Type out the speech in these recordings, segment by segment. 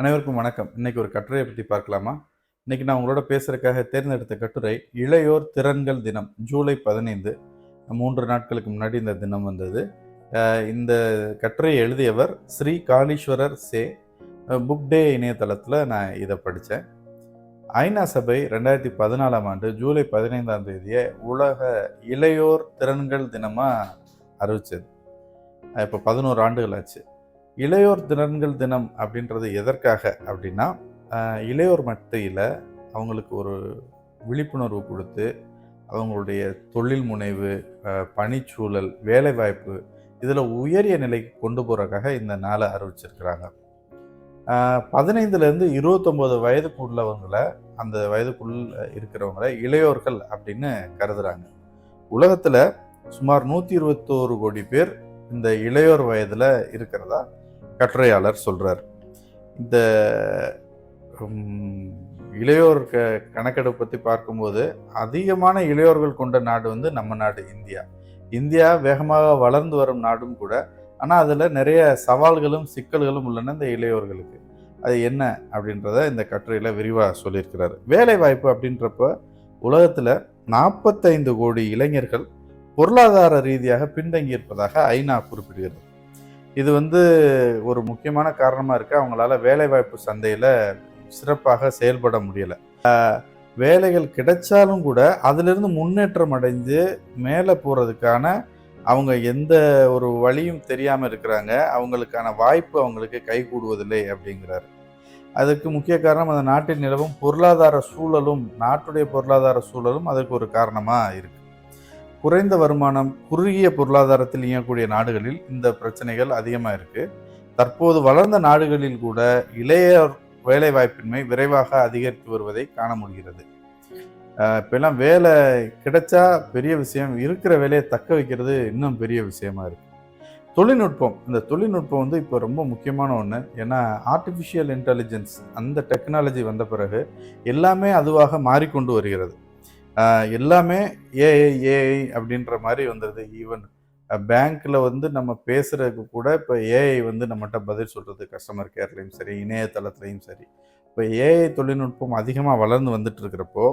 அனைவருக்கும் வணக்கம். இன்னைக்கு ஒரு கட்டுரையை பற்றி பார்க்கலாமா? இன்னைக்கு நான் உங்களோட பேசுறதுக்காக தேர்ந்தெடுத்த கட்டுரை இளையோர் திறன்கள் தினம் ஜூலை பதினைந்து. மூன்று நாட்களுக்கு முன்னாடி இந்த தினம் வந்தது. இந்த கட்டுரையை எழுதியவர் ஸ்ரீ காளீஸ்வரர் சே புக் டே இணையதளத்தில் நான் இதை படித்தேன் ஐநா சபை ரெண்டாயிரத்தி பதினாலாம் ஆண்டு ஜூலை பதினைந்தாம் தேதியை உலக இளையோர் திறன்கள் தினமாக அறிவிச்சது. இப்போ பதினோரு ஆண்டுகள் ஆச்சு. இளையோர் திறன்கள் தினம் அப்படின்றது எதற்காக அப்படின்னா இளையோர் மத்தியில் அவங்களுக்கு ஒரு விழிப்புணர்வு கொடுத்து அவங்களுடைய தொழில் முனைவு பணிச்சூழல் வேலைவாய்ப்பு இதில் உயரிய நிலைக்கு கொண்டு போகிறக்காக இந்த நாளை அறிவிச்சிருக்கிறாங்க. பதினைந்துலேருந்து இருபத்தொம்போது வயதுக்கு உள்ளவங்களை அந்த வயதுக்குள் இருக்கிறவங்கள இளையோர்கள் அப்படின்னு கருதுகிறாங்க உலகத்தில் சுமார் நூற்றி இருபத்தோரு கோடி பேர் இந்த இளையோர் வயதில் இருக்கிறதா? கட்டுரையாளர் சொல்கிறார் இந்த இளையோர் க கணக்கெடுப்பு பற்றி பார்க்கும்போது அதிகமான இளையோர்கள் கொண்ட நாடு வந்து நம்ம நாடு இந்தியா. இந்தியா வேகமாக வளர்ந்து வரும் நாடும் கூட ஆனால் அதில் நிறைய சவால்களும் சிக்கல்களும் உள்ளன இந்த இளையோர்களுக்கு. அது என்ன அப்படின்றத இந்த கட்டுரையில் விரிவாக சொல்லியிருக்கிறார். வேலை வாய்ப்பு அப்படின்றப்ப உலகத்தில் நாற்பத்தைந்து கோடி இளைஞர்கள் பொருளாதார ரீதியாக பின்தங்கி இருப்பதாக ஐநா குறிப்பிடுகிறது. இது வந்து ஒரு முக்கியமான காரணமாக இருக்குது அவங்களால வேலைவாய்ப்பு சந்தையில் சிறப்பாக செயல்பட முடியலை. வேலைகள் கிடைச்சாலும் கூட அதிலிருந்து முன்னேற்றம் அடைஞ்சு மேலே போகிறதுக்கான அவங்க எந்த ஒரு வழியும் தெரியாமல் இருக்கிறாங்க. அவங்களுக்கான வாய்ப்பு அவங்களுக்கு கைகூடுவதில்லை அப்படிங்கிறாரு. அதுக்கு முக்கிய காரணம் அந்த நாட்டில் நிலவும் பொருளாதார சூழலும் நாட்டுடைய பொருளாதார சூழலும் அதுக்கு ஒரு காரணமாக இருக்குது குறைந்த வருமானம் குறுகிய பொருளாதாரத்தில் இயங்கக்கூடிய நாடுகளில் இந்த பிரச்சனைகள் அதிகமாக இருக்குது தற்போது வளர்ந்த நாடுகளில் கூட இளையோர் வேலைவாய்ப்பின்மை விரைவாக அதிகரித்து வருவதை காண முடிகிறது. அஹ் இப்பெல்லாம் வேலை கிடைச்சா பெரிய விஷயம் இருக்கிற வேலையை தக்க வைக்கிறது இன்னும் பெரிய விஷயமா இருக்கு. தொழில்நுட்பம் இந்த தொழில்நுட்பம் வந்து இப்போ ரொம்ப முக்கியமான ஒன்று ஏன்னா ஆர்டிஃபிஷியல் இன்டெலிஜென்ஸ் அந்த டெக்னாலஜி வந்த பிறகு எல்லாமே அதுவாக மாறிக்கொண்டு வருகிறது. எல்லாமே ஏஐ ஏஐ அப்படின்ற மாதிரி வந்துடுது ஈவன் பேங்க்கில் வந்து நம்ம பேசுகிறதுக்கு கூட இப்போ ஏஐ வந்து நம்மகிட்ட பதில் சொல்கிறது கஸ்டமர் கேர்லேயும் சரி இணையதளத்துலேயும் சரி. இப்போ ஏஐ தொழில்நுட்பம் அதிகமாக வளர்ந்து வந்துட்டு இருக்கிறப்போ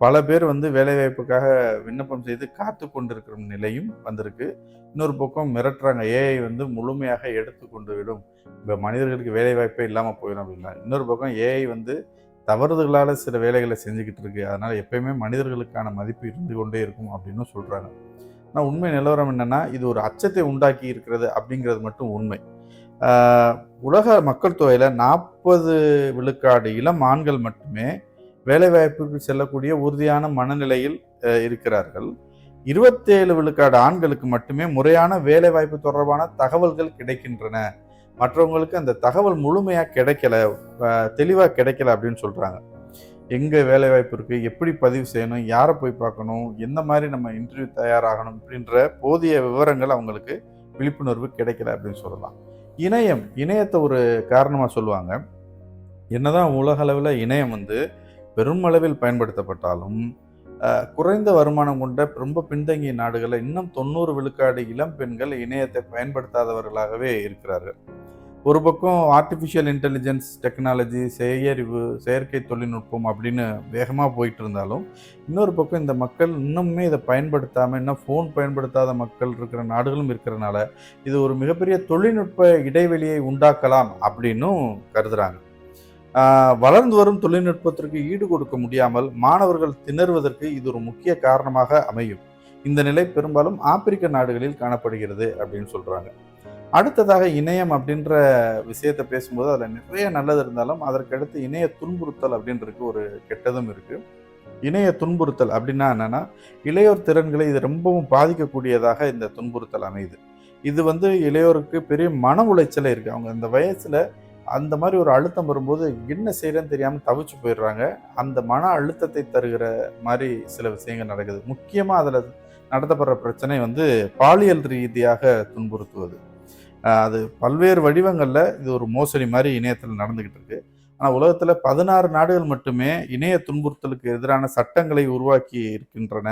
பல பேர் வந்து வேலைவாய்ப்புக்காக விண்ணப்பம் செய்து காத்து கொண்டிருக்கிற நிலையும் வந்திருக்கு. இன்னொரு பக்கம் மிரட்டுறாங்க. ஏஐ வந்து முழுமையாக எடுத்து கொண்டு விடும். இப்போ மனிதர்களுக்கு வேலைவாய்ப்பே இல்லாமல் போயிடும் அப்படின்னா இன்னொரு பக்கம் ஏஐ வந்து தவறுதலால் சில வேலைகளை செஞ்சுக்கிட்டு இருக்கு. அதனால் எப்பயுமே மனிதர்களுக்கான மதிப்பு இருந்து கொண்டே இருக்கும் அப்படின்னு சொல்கிறாங்க ஆனால் உண்மை நிலவரம் என்னென்னா இது ஒரு அச்சத்தை உண்டாக்கி இருக்கிறது அப்படிங்கிறது மட்டும் உண்மை. உலக மக்கள் தொகையில் நாற்பது விழுக்காடு இளம் ஆண்கள் மட்டுமே வேலைவாய்ப்புக்கு செல்லக்கூடிய உறுதியான மனநிலையில் இருக்கிறார்கள். இருபத்தேழு விழுக்காடு ஆண்களுக்கு மட்டுமே முறையான வேலைவாய்ப்பு தொடர்பான தகவல்கள் கிடைக்கின்றன. மற்றவங்களுக்கு அந்த தகவல் முழுமையாக கிடைக்கல தெளிவாக கிடைக்கல அப்படின்னு சொல்கிறாங்க எங்கே வேலைவாய்ப்பு இருக்குது எப்படி பதிவு செய்யணும்? யாரை போய் பார்க்கணும்? எந்த மாதிரி நம்ம இன்டர்வியூ தயாராகணும்? அப்படின்ற போதிய விவரங்கள் அவங்களுக்கு விழிப்புணர்வு கிடைக்கல அப்படின்னு சொல்லலாம். இணையம் இணையத்தை ஒரு காரணமாக சொல்லுவாங்க. என்னதான் உலக அளவில் இணையம் வந்து பெருமளவில் பயன்படுத்தப்பட்டாலும் குறைந்த வருமானம் கொண்ட ரொம்ப பின்தங்கிய நாடுகளில் இன்னும் தொண்ணூறு விழுக்காடு இளம் பெண்கள் இணையத்தை பயன்படுத்தாதவர்களாகவே இருக்கிறார்கள். ஒரு பக்கம் ஆர்டிஃபிஷியல் இன்டெலிஜென்ஸ் டெக்னாலஜி செயறிவு செயற்கை தொழில்நுட்பம் அப்படின்னு வேகமாக போயிட்டு இருந்தாலும் இன்னொரு பக்கம் இந்த மக்கள் இன்னுமே இதை பயன்படுத்தாமல் இன்னும் ஃபோன் பயன்படுத்தாத மக்கள் இருக்கிற நாடுகளும் இருக்கிறனால இது ஒரு மிகப்பெரிய தொழில்நுட்ப இடைவெளியை உண்டாக்கலாம் அப்படின்னும் கருதுகிறாங்க வளர்ந்து வரும் தொழில்நுட்பத்திற்கு ஈடு கொடுக்க முடியாமல் மாணவர்கள் திணறுவதற்கு இது ஒரு முக்கிய காரணமாக அமையும். இந்த நிலை பெரும்பாலும் ஆப்பிரிக்க நாடுகளில் காணப்படுகிறது அப்படின்னு சொல்கிறாங்க அடுத்ததாக இணையம் அப்படின்ற விஷயத்தை பேசும்போது அதில் நிறைய நல்லது இருந்தாலும் அதற்கடுத்து இணைய துன்புறுத்தல் அப்படின்றதுக்கு ஒரு கெட்டதும் இருக்குது இணைய துன்புறுத்தல் அப்படின்னா என்னென்னா இளையோர் திறன்களை இது ரொம்பவும் பாதிக்கக்கூடியதாக இந்த துன்புறுத்தல் அமையுது. இது வந்து இளையோருக்கு பெரிய மன உளைச்சலே இருக்குது அவங்க அந்த வயசில் அந்த மாதிரி ஒரு அழுத்தம் வரும்போது என்ன செய்யறேன்னு தெரியாமல் தவிச்சு போயிடுறாங்க. அந்த மன அழுத்தத்தை தருகிற மாதிரி சில விஷயங்கள் நடக்குது. முக்கியமாக அதில் நடத்தப்படுற பிரச்சனை வந்து பாலியல் ரீதியாக துன்புறுத்துவது. அது பல்வேறு வடிவங்களில் இது ஒரு மோசடி மாதிரி இணையத்தில் நடந்துக்கிட்டு இருக்கு. ஆனால் உலகத்தில் பதினாறு நாடுகள் மட்டுமே இணைய துன்புறுத்தலுக்கு எதிரான சட்டங்களை உருவாக்கி இருக்கின்றன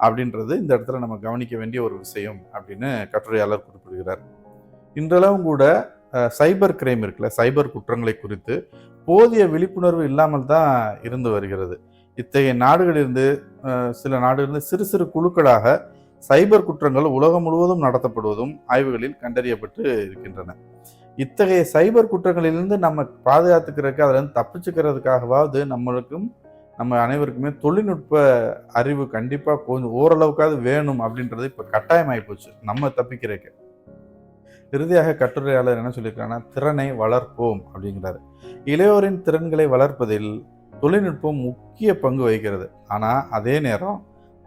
அப்படின்றது இந்த இடத்துல நம்ம கவனிக்க வேண்டிய ஒரு விஷயம் அப்படின்னு கட்டுரையாளர் குறிப்பிடுகிறார். இன்றளவும் கூட சைபர் கிரைம் இருக்குல்ல சைபர் குற்றங்களை குறித்து போதிய விழிப்புணர்வு இல்லாமல் தான் இருந்து வருகிறது. இத்தகைய நாடுகளிலிருந்து சில நாடுகளிலிருந்து சிறு சிறு குழுக்களாக சைபர் குற்றங்கள் உலகம் முழுவதும் நடத்தப்படுவதும் ஆய்வுகளில் கண்டறியப்பட்டு இருக்கின்றன. இத்தகைய சைபர் குற்றங்களிலிருந்து நம்ம பாதுகாத்துக்கிறதுக்கு அதிலிருந்து தப்பிச்சுக்கிறதுக்காகவாவது நம்மளுக்கும் நம்ம அனைவருக்குமே தொழில்நுட்ப அறிவு கண்டிப்பாக கொஞ்சம் ஓரளவுக்காவது வேணும் அப்படின்றது இப்போ கட்டாயமாகி போச்சு. நம்ம தப்பிக்கிறதுக்கு. இறுதியாக கட்டுரையாளர் என்ன சொல்லியிருக்காங்கன்னா திறனை வளர்ப்போம் அப்படிங்கிறாரு. இளையோரின் திறன்களை வளர்ப்பதில் தொழில்நுட்பம் முக்கிய பங்கு வகிக்கிறது. ஆனால் அதே நேரம்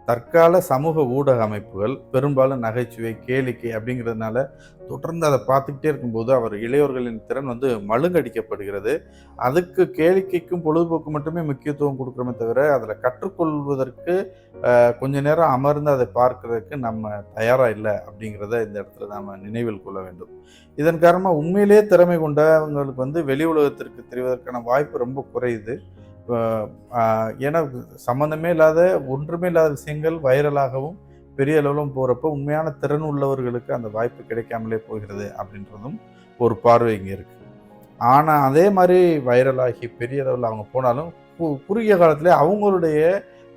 தற்கால சமூக ஊடக அமைப்புகள் பெரும்பாலும் நகைச்சுவை கேளிக்கை அப்படிங்கிறதுனால தொடர்ந்து அதை பார்த்துக்கிட்டே இருக்கும்போது அவர் இளையோர்களின் திறன் வந்து மழுங்கடிக்கப்படுகிறது. அதுக்கு கேளிக்கைக்கும் பொழுதுபோக்கு மட்டுமே முக்கியத்துவம் கொடுக்குறோமே தவிர அதில் கற்றுக்கொள்வதற்கு கொஞ்ச நேரம் அமர்ந்து அதை பார்க்கறதுக்கு நம்ம தயாராக இல்லை அப்படிங்கிறத இந்த இடத்துல நாம் நினைவில் கொள்ள வேண்டும். இதன் காரணமாக உண்மையிலேயே திறமை கொண்டவங்களுக்கு வந்து வெளி உலகத்திற்கு தெரிவதற்கான வாய்ப்பு ரொம்ப குறையுது. ஏன்னா சம்மந்தமே இல்லாத ஒன்றுமே இல்லாத விஷயங்கள் வைரலாகவும் பெரிய அளவிலும் போகிறப்ப உண்மையான திறன் உள்ளவர்களுக்கு அந்த வாய்ப்பு கிடைக்காமலே போகிறது அப்படின்றதும் ஒரு பார்வை இங்கே இருக்குது ஆனால் அதே மாதிரி வைரலாகி பெரிய அளவில் அவங்க போனாலும் கு- குறுகிய காலத்திலே அவங்களுடைய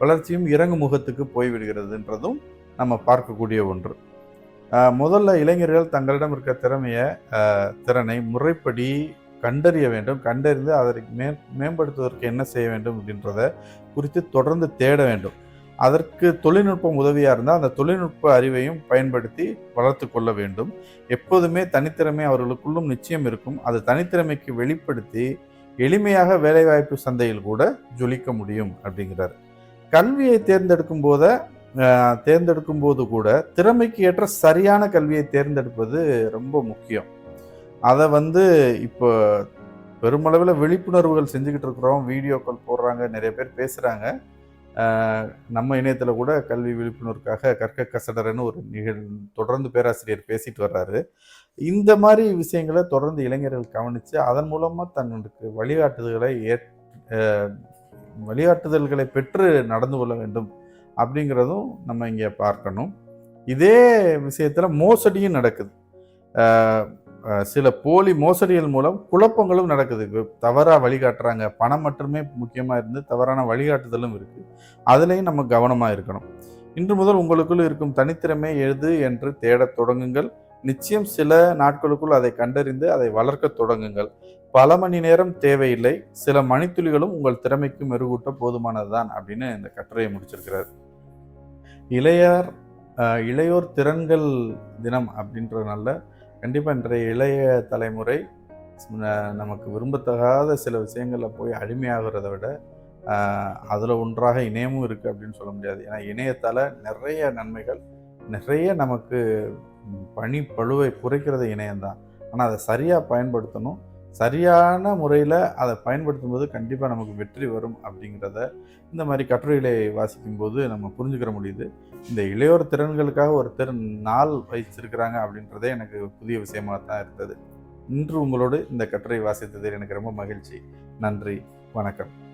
வளர்ச்சியும் இறங்கு முகத்துக்கு போய்விடுகிறதுன்றதும் நம்ம பார்க்கக்கூடிய ஒன்று. முதல்ல இளைஞர்கள் தங்களிடம் இருக்க திறமையை திறனை முறைப்படி கண்டறிய வேண்டும் கண்டறிந்து அதை மே மேம்படுத்துவதற்கு என்ன செய்ய வேண்டும் அப்படின்றத குறித்து தொடர்ந்து தேட வேண்டும். அதற்கு தொழில்நுட்பம் உதவியாக இருந்தால் அந்த தொழில்நுட்ப அறிவையும் பயன்படுத்தி வளர்த்து கொள்ள வேண்டும். எப்போதுமே தனித்திறமை அவர்களுக்குள்ளும் நிச்சயம் இருக்கும். அது தனித்திறமைக்கு வெளிப்படுத்தி எளிமையாக வேலைவாய்ப்பு சந்தையில் கூட ஜொலிக்க முடியும் அப்படிங்கிறார். கல்வியை தேர்ந்தெடுக்கும் போத தேர்ந்தெடுக்கும் போது கூட திறமைக்கு ஏற்ற சரியான கல்வியை தேர்ந்தெடுப்பது ரொம்ப முக்கியம். அதை வந்து இப்போ பெருமளவில் விழிப்புணர்வுகள் செஞ்சுக்கிட்டு இருக்கிறோம் வீடியோக்கள் போடுறாங்க நிறைய பேர் பேசுகிறாங்க நம்ம இணையத்தில் கூட கல்வி விழிப்புணர்வுக்காக கற்க கசடரன்னு ஒரு நிகழ் தொடர்ந்து பேராசிரியர் பேசிட்டு வர்றாரு. இந்த மாதிரி விஷயங்களை தொடர்ந்து இளைஞர்கள் கவனித்து அதன் மூலமாக தங்களுக்கு வழிகாட்டுதல்களை ஏற் வழிகாட்டுதல்களை பெற்று நடந்து கொள்ள வேண்டும் அப்படிங்கிறதும் நம்ம இங்கே பார்க்கணும். இதே விஷயத்தில் மோசடியும் நடக்குது. சில போலி மோசடிகள் மூலம் குழப்பங்களும் நடக்குது. தவறாக வழிகாட்டுறாங்க. பணம் மட்டுமே முக்கியமாக இருந்து தவறான வழிகாட்டுதலும் இருக்குது அதுலேயும் நம்ம கவனமாக இருக்கணும். இன்று முதல் உங்களுக்குள் இருக்கும் தனித்திறமை எது என்று தேடத் தொடங்குங்கள். நிச்சயம் சில நாட்களுக்குள் அதை கண்டறிந்து அதை வளர்க்க தொடங்குங்கள். பல மணி நேரம் தேவையில்லை. சில மணித்துளிகளும் உங்கள் திறமைக்கு மெருகூட்ட போதுமானதுதான் அப்படின்னு இந்த கட்டுரையை முடிச்சிருக்கிறார். இளையார் இளையோர் திறன்கள் தினம் அப்படின்றதுனால கண்டிப்பாக இன்றைய இளைய தலைமுறை நமக்கு விரும்பத்தகாத சில விஷயங்களில் போய் அடிமையாகிறத விட அதில் ஒன்றாக இணையமும் இருக்குது அப்படின்னு சொல்ல முடியாது. ஏன்னா இணையத்தால் நிறைய நன்மைகள் நிறைய நமக்கு பனி பழுவை குறைக்கிறது இணையம்தான். ஆனால் அதை சரியாக பயன்படுத்தணும். சரியான முறையில் அதை பயன்படுத்தும் போது கண்டிப்பாக நமக்கு வெற்றி வரும் அப்படிங்கிறத இந்த மாதிரி கட்டுரைகளை வாசிக்கும் போது நம்ம புரிஞ்சுக்கிற முடியுது. இந்த இளையோர் திறன்களுக்காக ஒரு திறன் நாள் வைச்சிருக்கிறாங்க அப்படின்றதே எனக்கு புதிய விஷயமாக தான் இருந்தது. இன்று உங்களோடு இந்த கட்டுரை வாசித்ததில் எனக்கு ரொம்ப மகிழ்ச்சி. நன்றி. வணக்கம்.